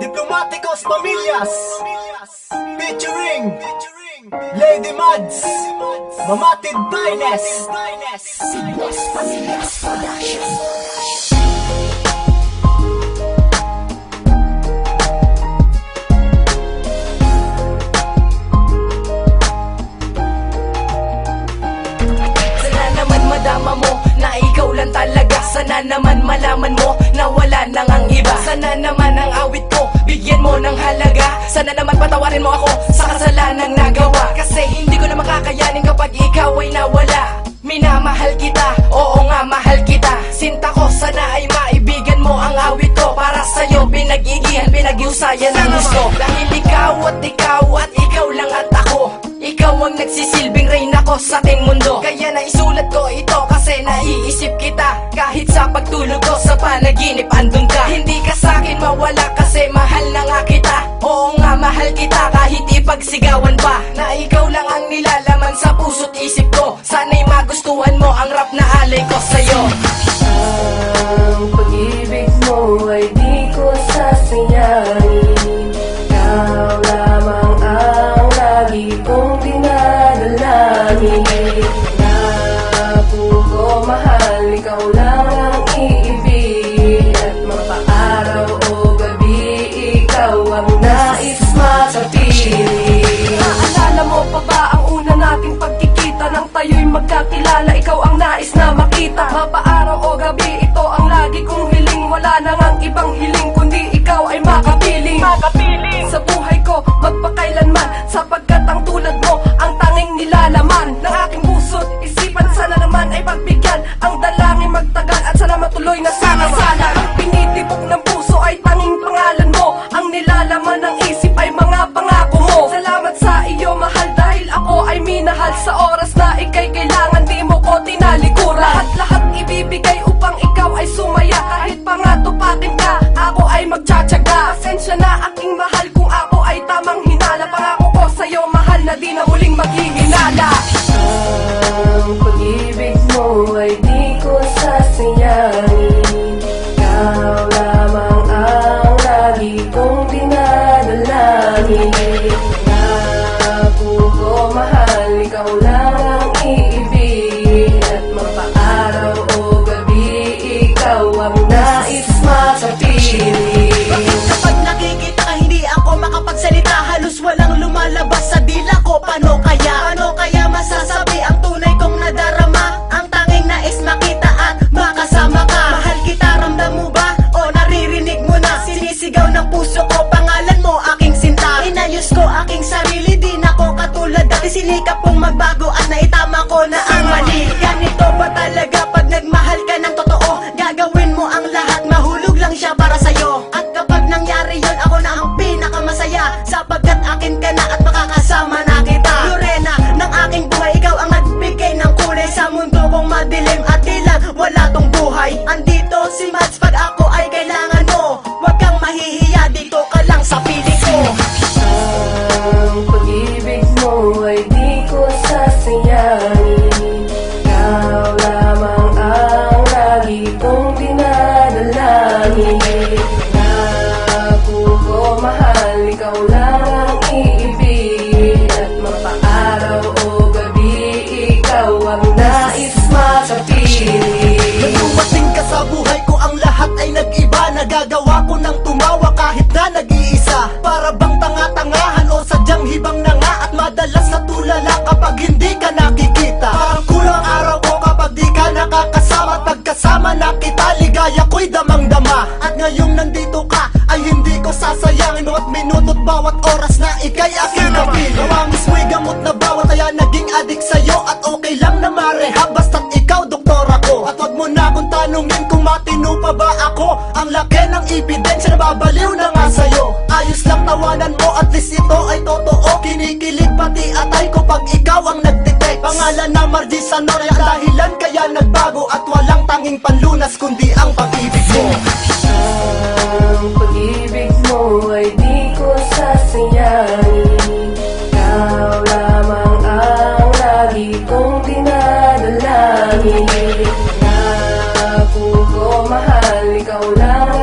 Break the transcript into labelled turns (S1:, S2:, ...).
S1: Diplomáticos Pamillas Featuring Lady Mads Mamatid Finest Sigwas Pamillas Production
S2: Sana naman madama mo na ikaw lang talaga Sana naman malaman mo na wala nang ang iba. Sana naman ang awit ko, bigyan mo ng halaga. Sana naman patawarin mo ako sa kasalanang nagawa. Kasi hindi ko na makakayanin kapag ikaw ay nawala. Minamahal kita, oo nga mahal kita. Sinta ko sana ay maibigan mo ang awit ko. Para sa'yo pinag-igihan, pinag-iusayan ang gusto. Dahil ikaw at ikaw nagsisilbing reyna ko sa ating mundo. Kaya naisulat ko ito kasi naiisip kita. Kahit sa pagtulog ko sa panaginip andun ka. Hindi ka sa'kin mawala kasi mahal na nga kita. Oo nga mahal kita kahit ipagsigawan pa. Na ikaw lang ang nilalaman sa puso't isip ko. Sana'y magustuhan mo ang rap na alay ko sa'yo
S3: dinadalangin Napo ko mahal, ikaw lang ang iibig At mapaaraw o gabi, ikaw ang nais masapiling. Naalala mo pa ba ang una nating pagkikita? Nang tayo'y magkakilala, ikaw ang nais na makita. Mapaaraw o gabi, ito ang lagi kong hiling. Wala na ngang ibang hiling, kundi ikaw ay makapiling. Makapiling. Sa buhay ko, magpakailanman Sapagkat ang tulad mo, nilalaman Ng aking puso't isipan, sana naman ay pagbigyan Ang dalangin magtagal at sana matuloy na sana sana Ang pinitibok ng puso ay tanging pangalan mo. Ang nilalaman ng isip ay mga pangako mo. Salamat sa iyo mahal dahil ako ay minahal. Sa oras na ikay kailangan di mo ko tinalikuran. Lahat-lahat ibibigay upang ikaw ay sumaya. Kahit pa nga tupatin ka, ako ay magtsatsaga. Pasensya na aking mahal kung ako ay tamang hinala. Pangako ko sa'yo mahal na di na maghihinala Ang pag-ibig mo ay di ko sasayangin Ikaw lamang ang lagi kong dinadalangin. Napo ko mahal, ikaw lang
S1: Dati sinikap kong magbago at naitama ko na ang mali. Ganito ba talaga natulala kapag hindi ka nakikita. Parang kulang araw ko kapag di ka nakakasama. At pagkasama na kita ligaya ko'y damang-dama. At ngayong nandito ka ay hindi ko sasayangin Bawat minuto't bawat oras na ikay aking kapiling Gawa mismo'y gamot na bawat kaya naging adik sa'yo. At okay lang na marehab mo na akong tanungin kung matino pa ba ako. Ang laki ng ebidensya na babaliw na nga sa'yo. Ayos lang tawanan mo at least ito ay totoo. Kinikilig pati atay ko pag ikaw ang nagtitext Pangalan na Margie Sanoria ang dahilan kaya nagbago At walang tanging panlunas kundi ang pag-ibig mo Paula.